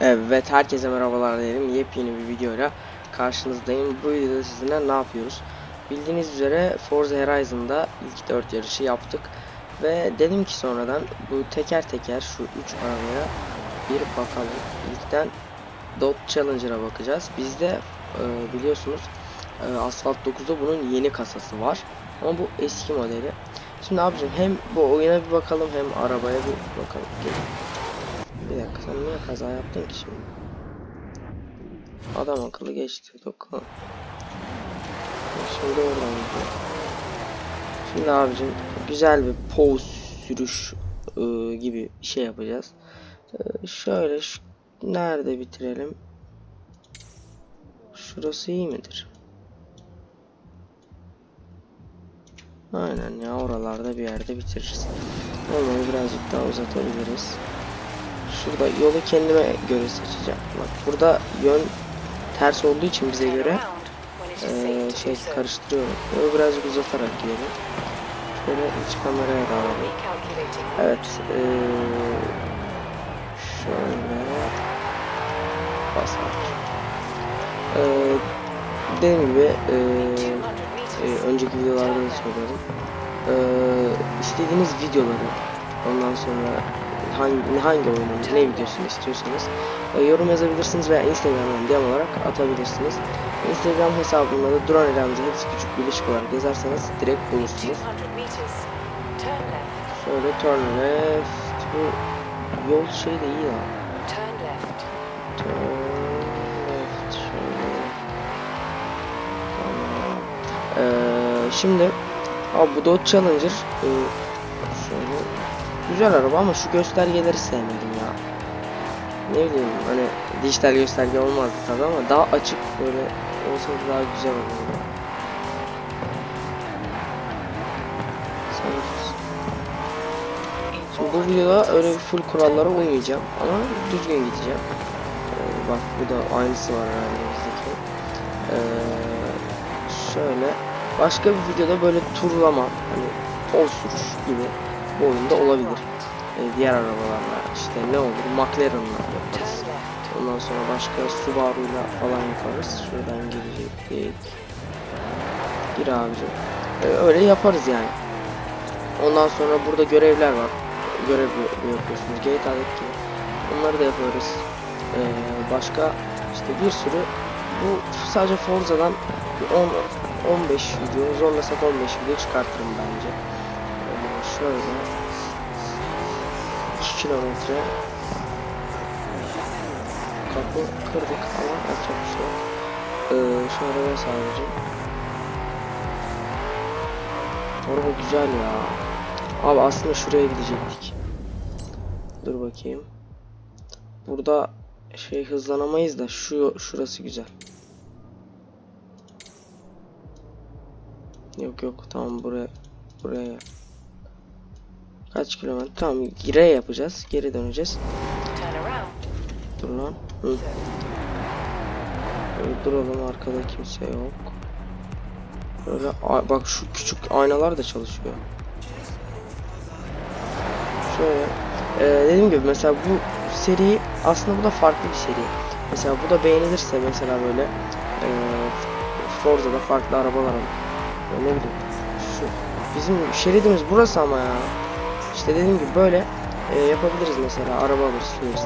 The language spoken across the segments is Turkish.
Evet herkese merhabalar diyelim. Yepyeni bir videoyla karşınızdayım. Bu videoda sizinle ne yapıyoruz? Bildiğiniz üzere Forza Horizon'da ilk 4 yarışı yaptık. Ve dedim ki sonradan bu teker teker şu 3 arabaya bir bakalım. İlkten Dodge Challenger'a bakacağız. Bizde e, biliyorsunuz e, Asphalt 9'da bunun yeni kasası var. Ama bu eski modeli. Şimdi abicim hem bu oyuna bir bakalım hem arabaya bir bakalım. Gelin. Bir dakika sen niye kaza yaptın ki şimdi? Adam akıllı geçti bakalım. Şimdi oradan gidiyor. Şimdi abicim güzel bir pose sürüş ıı, gibi şey yapacağız. Ee, şöyle şu, nerede bitirelim? Şurası iyi midir? Aynen ya oralarda bir yerde bitiririz. Olmayı birazcık daha uzatabiliriz. Şurada yolu kendime göre seçeceğim. Bak burada yön ters olduğu için bize göre eee, şey karıştırıyorum. Yolu birazcık uzatarak gidelim. Şöyle iç kameraya da alalım. Evet. eee, şöyle basar. Eee dediğim gibi eee, e, önceki videolarda da söylüyorum. Eee istediğiniz videoları ondan sonra hangi hangi oyunun ne videosunu istiyorsanız e, yorum yazabilirsiniz veya Instagram'dan DM olarak atabilirsiniz. Instagram hesabımda da Duran Eramcı hepsi küçük birleşik olarak yazarsanız direkt bulursunuz. Şöyle turn left. Bu yol şey de iyi ya. Turn left. Şöyle. Tamam. Ee, şimdi abi bu Dodge Challenger e, güzel araba ama şu göstergeleri sevmedim ya. Ne bileyim hani dijital gösterge olmazdı tabi ama daha açık böyle olsaydı daha güzel olurdu. Bu videoda öyle full kurallara uymayacağım ama düzgün gideceğim. Ee, bak bu da aynısı var herhalde bizdeki. Ee, şöyle başka bir videoda böyle turlama hani pol sürüş gibi bu oyunda olabilir. Ee, diğer arabalarla işte ne olur McLaren'la yaparız. Ondan sonra başka Subaru'yla falan yaparız. Şuradan girecek. Gir abicim. Ee, öyle yaparız yani. Ondan sonra burada görevler var. Görev yap- yapıyorsunuz. GTA'daki onları da yaparız. Ee, başka işte bir sürü bu sadece Forza'dan bir 10 15 video zorlasak 15 video çıkartırım bence. Şöyle 2 kilometre kapı kırdık ama yapacak bir şey. Ee, şu arabaya sadece Araba güzel ya. Abi aslında şuraya gidecektik. Dur bakayım. Burada şey hızlanamayız da şu şurası güzel. Yok yok tamam buraya. Kaç kilometre? Tamam gire yapacağız. Geri döneceğiz. Dur lan. Hı. Böyle duralım arkada kimse yok. Böyle bak şu küçük aynalar da çalışıyor. Şöyle e, dediğim gibi mesela bu seri aslında bu da farklı bir seri. Mesela bu da beğenilirse mesela böyle e, Forza'da farklı arabalar alın. Ne bileyim şu bizim şeridimiz burası ama ya. İşte dediğim gibi böyle e, yapabiliriz mesela araba alırız süreriz.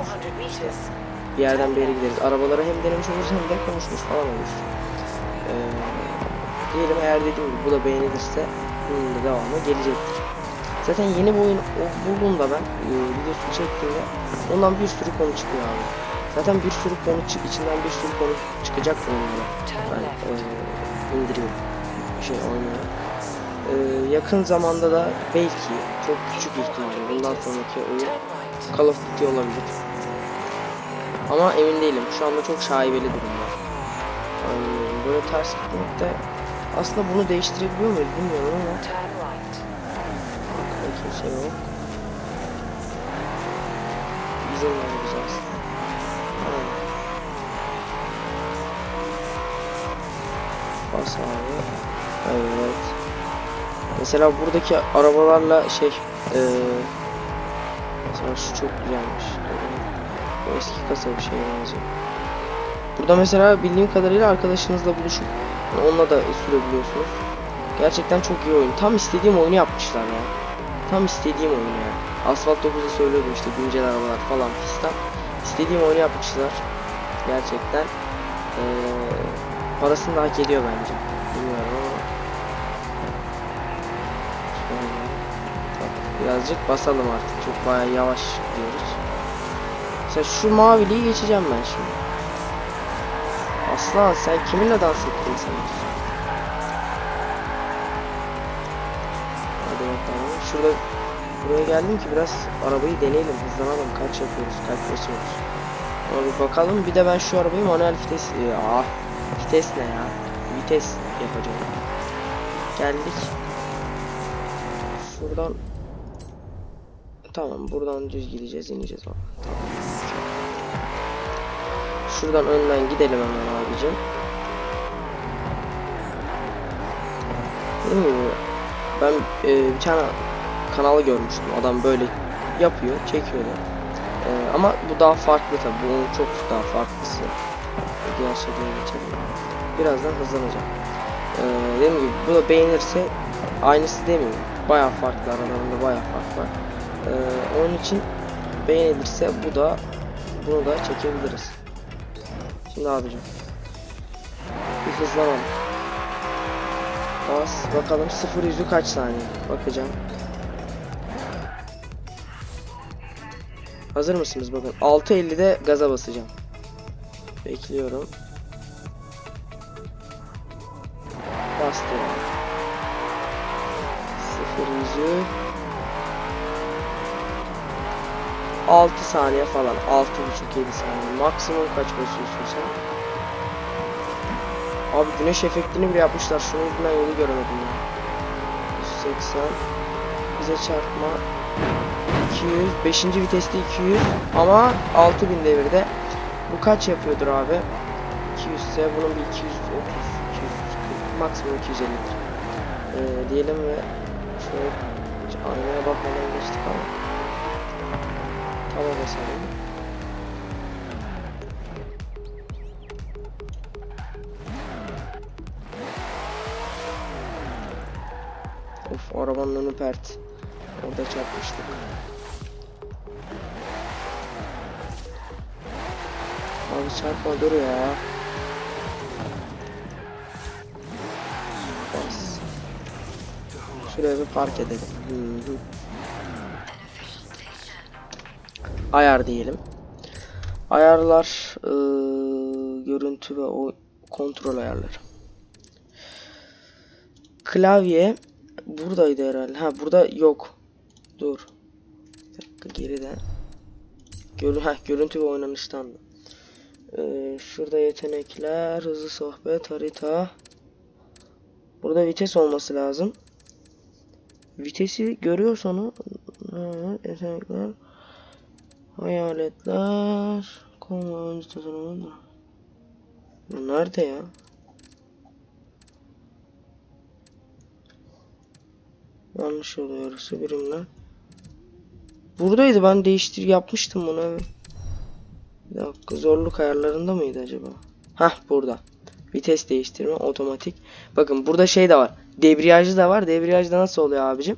Bir yerden bir yere gideriz. Arabaları hem denemiş oluruz hem de konuşmuş falan oluruz. Ee, diyelim eğer dediğim gibi bu da beğenilirse bunun da devamı gelecektir. Zaten yeni bir oyun bulduğumda ben e, videosunu çektiğimde ondan bir sürü konu çıkıyor abi. Zaten bir sürü konu çık içinden bir sürü konu çıkacak oyunda. Ben e, indiriyorum şey oynuyorum. E, yakın zamanda da belki çok küçük ihtimalle bundan sonraki oyun Call of Duty olabilir. Ama emin değilim. Şu anda çok şaibeli durumda. Anlıyorum. Böyle ters gitmekte aslında bunu değiştirebiliyor muyuz bilmiyorum ama arkada kimse yok. İzin veririz aslında. Bas abi. Evet. Mesela buradaki arabalarla şey eee mesela şu çok güzelmiş. Böyle eski kasa bir şeye benziyor. Burada mesela bildiğim kadarıyla arkadaşınızla buluşup yani onunla da sürebiliyorsunuz. Gerçekten çok iyi oyun. Tam istediğim oyunu yapmışlar ya. Tam istediğim oyun ya. Asfalt 9'da söylüyordum işte güncel arabalar falan fistan. İstediğim oyunu yapmışlar. Gerçekten. Ee, parasını da hak ediyor bence. Bilmiyorum ama. Birazcık basalım artık. Çok bayağı yavaş gidiyoruz. Mesela şu maviliği geçeceğim ben şimdi. Aslan sen kiminle dans ettin sen? Hadi bakalım. Şurada buraya geldim ki biraz arabayı deneyelim, hızlanalım. Kaç yapıyoruz, kaç basıyoruz. Ona bir bakalım. Bir de ben şu arabayı manuel vites... Ah, vites ne ya? Vites yapacağım. Geldik. Şuradan... Tamam, buradan düz gideceğiz, ineceğiz. Tamam. Şuradan önden gidelim hemen abicim. Ben e, bir tane kanalı görmüştüm. Adam böyle yapıyor, çekiyor. E, ama bu daha farklı tabi. Bunun çok daha farklısı. Diğer şeylere geçelim. Birazdan hızlanacağım. E, dediğim gibi bu da beğenirse aynısı demeyeyim. Bayağı farklı aralarında bayağı fark var. E, onun için beğenilirse bu da bunu da çekebiliriz. Şimdi abicim. Bir hızlanalım. Bas bakalım 0 yüzü kaç saniye bakacağım. Hazır mısınız bakın 6.50'de gaza basacağım. Bekliyorum. Bastı. 0 yüzü 6 saniye falan 6.5-7 saniye maksimum kaç basıyorsun sen? Abi güneş efektini bile yapmışlar. Şunu ben yolu göremedim ya. 180 bize çarpma 200 5. viteste 200 ama 6000 devirde. Bu kaç yapıyordur abi? 200 ise bunun bir 230 240 maksimum 250 ee, diyelim ve şöyle hiç aynaya bakmadan geçtik ama tamam basalım. Of arabanın önü pert. Orada çarpmıştık. Abi çarpma dur ya. Bir park edelim. Ayar diyelim. Ayarlar, ıı, görüntü ve o kontrol ayarları. Klavye buradaydı herhalde. Ha burada yok. Dur. Bir dakika geride. Gör ha görüntü ve oynanıştan. Ee, şurada yetenekler, hızlı sohbet, harita. Burada vites olması lazım. Vitesi görüyorsan evet, yetenekler, hayaletler, komando tasarımı. Nerede ya? Yanlış oluyor orası. Buradaydı ben değiştir yapmıştım bunu. Bir dakika zorluk ayarlarında mıydı acaba? Hah burada. Vites değiştirme otomatik. Bakın burada şey de var. Debriyajı da var. Debriyajda nasıl oluyor abicim?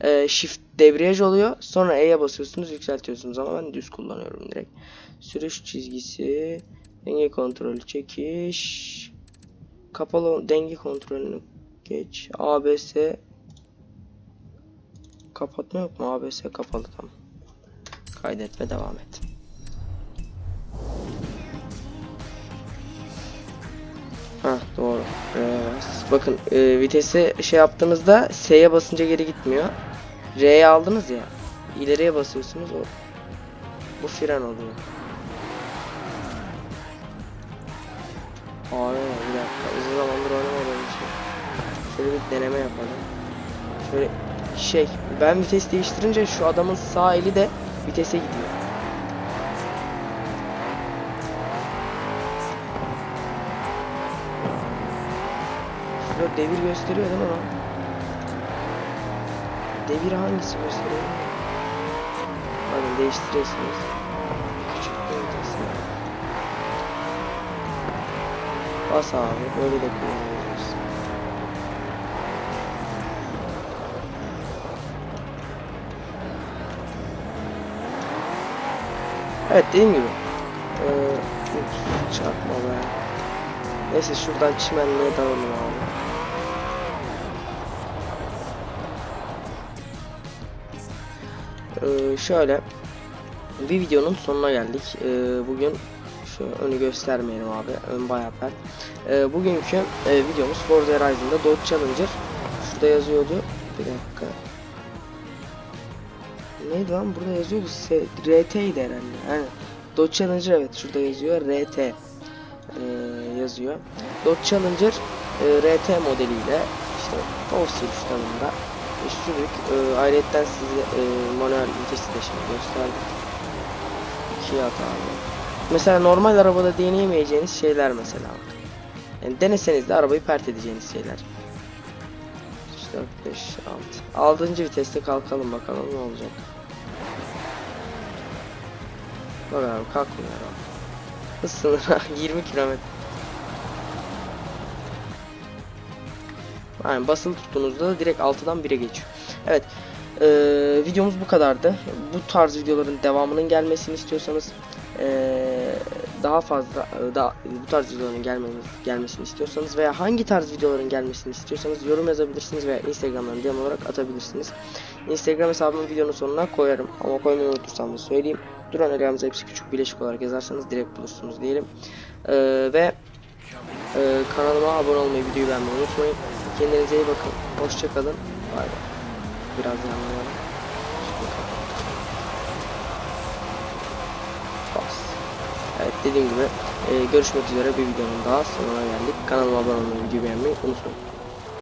Ee, shift debriyaj oluyor. Sonra E'ye basıyorsunuz yükseltiyorsunuz ama ben düz kullanıyorum direkt. Sürüş çizgisi. Denge kontrolü çekiş. Kapalı denge kontrolünü geç. ABS Kapatma yok mu? ABS kapalı tamam. Kaydet ve devam et. Ha doğru. Bas. Bakın e, vitesi şey yaptığınızda S'ye basınca geri gitmiyor. R'ye aldınız ya. ileriye basıyorsunuz o. Bu fren oluyor. Aa bir dakika. Uzun zamandır oynamadığım için. Şöyle bir deneme yapalım. Şöyle şey ben vites değiştirince şu adamın sağ eli de vitese gidiyor. Yok devir gösteriyor değil mi lan? Devir hangisi gösteriyor? Bakın değiştiriyorsunuz. Küçük boyutasını. Bas abi böyle de kullanabiliriz. Evet dediğim gibi. Ee, çarpma be. Neyse şuradan çimenliğe dalalım abi. Ee, şöyle bir videonun sonuna geldik. Ee, bugün şu önü göstermeyelim abi. Ön bayağı pert. Ee, bugünkü e, videomuz Forza Horizon'da Dodge Challenger. Şurada yazıyordu. Bir dakika. Neydi lan? Burada yazıyordu. RT'ydi herhalde. Yani Dodge Challenger evet şurada yazıyor. RT ee, yazıyor. Dodge Challenger e, RT modeliyle işte Fossil standında e, sürdük. E, ayrıca size e, manuel vitesi de şimdi gösterdim. İkiye at abi. Mesela normal arabada deneyemeyeceğiniz şeyler mesela. Yani deneseniz de arabayı pert edeceğiniz şeyler. 3, 4, 5, 6. 6. viteste kalkalım bakalım ne olacak. Bak abi kalkmıyor araba. Hız sınırı 20 kilometre. Yani basılı tuttuğunuzda da direkt 6'dan 1'e geçiyor. Evet. eee, videomuz bu kadardı. Bu tarz videoların devamının gelmesini istiyorsanız eee, daha fazla e, daha bu tarz videoların gelmeniz, gelmesini istiyorsanız veya hangi tarz videoların gelmesini istiyorsanız yorum yazabilirsiniz veya Instagram'dan DM olarak atabilirsiniz. Instagram hesabımı videonun sonuna koyarım ama koymayı unutursam da söyleyeyim. Duran Eliamıza hepsi küçük birleşik olarak yazarsanız direkt bulursunuz diyelim. Eee, ve eee, kanalıma abone olmayı, videoyu beğenmeyi unutmayın. Kendinize iyi bakın. Hoşçakalın. Bay bay. Biraz yanlayalım. Bas. Evet dediğim gibi e, görüşmek üzere bir videonun daha sonuna geldik. Kanalıma abone olmayı, videoyu beğenmeyi unutmayın.